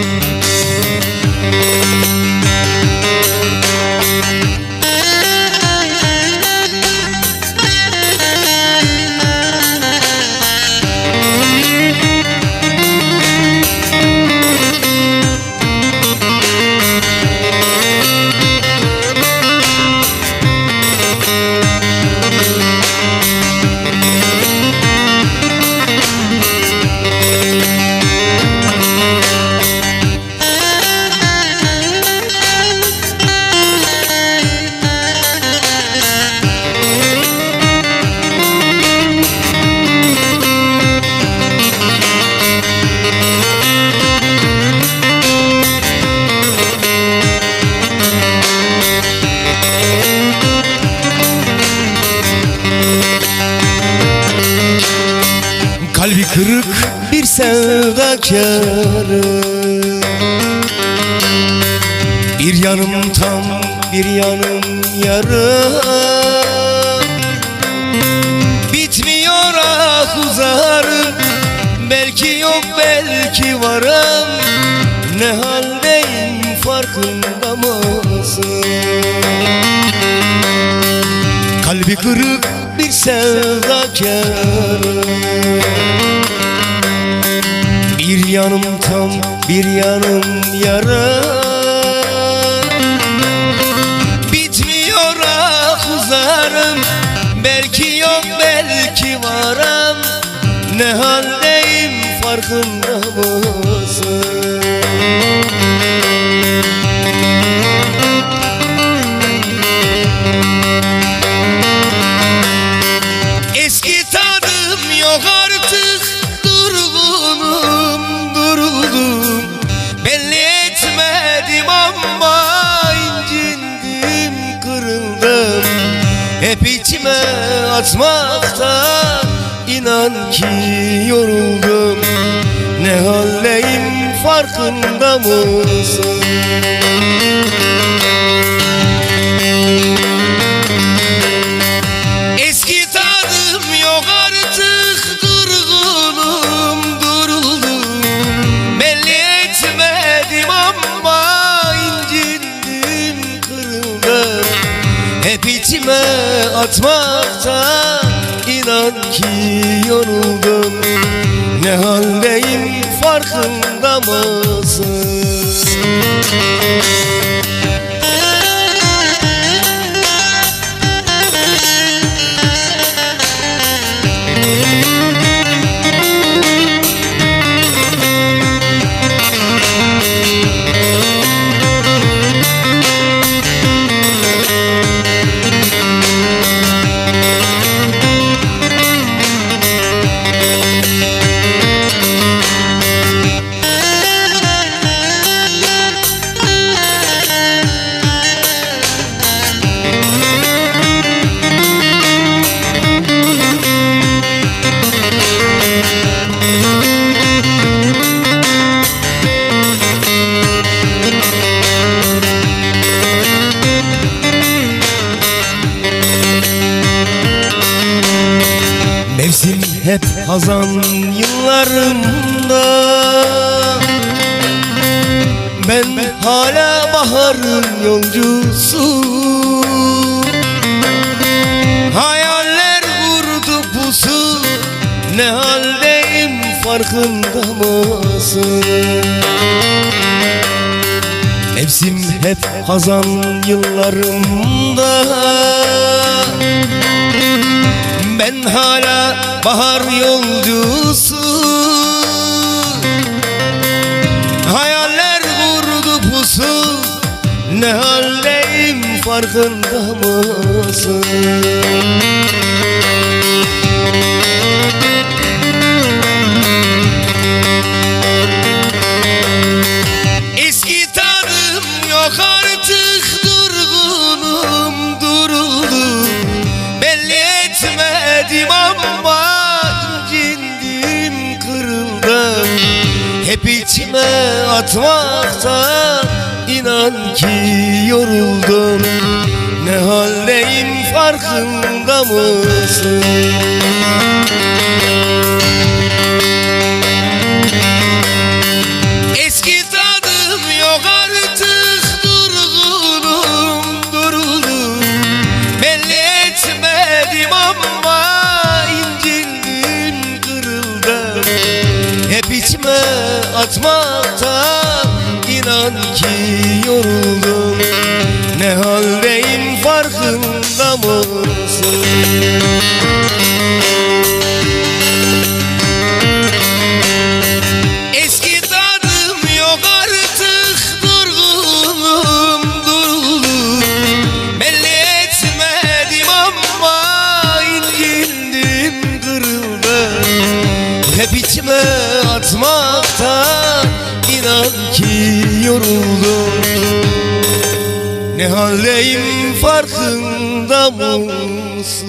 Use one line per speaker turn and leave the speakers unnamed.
Mm-hmm. Kalbi kırık bir sevdakarı Bir yanım tam bir yanım yarım Bitmiyor ah uzarım Belki yok belki varım. Ne haldeyim farkında mısın? Kalbi kırık bir sevdakarı Bir yanım tam bir yanım yara. Bitmiyor ah uzarım Belki yok belki varım Ne Hep içime atmaktan inan ki yoruldum Ne haldeyim farkında mısın? İçime atmaktan inan ki yoruldum Ne haldeyim farkında mısın? Hep hazan yıllarımda Ben hala baharın yolcusu. Hayaller vurdu pusu Ne haldeyim farkında mısın? Mevsim hep hazan yıllarımda ben hala bahar yolcusu Hayaller vurdu pusu Ne haldeyim farkında mısın? İçime atmaktan inan ki yoruldum Ne haldeyim farkında mısın? Atmaktan inan ki yoruldum Ne haldeyim farkında mısın? ki yoruldum Ne haldeyim farkında mısın?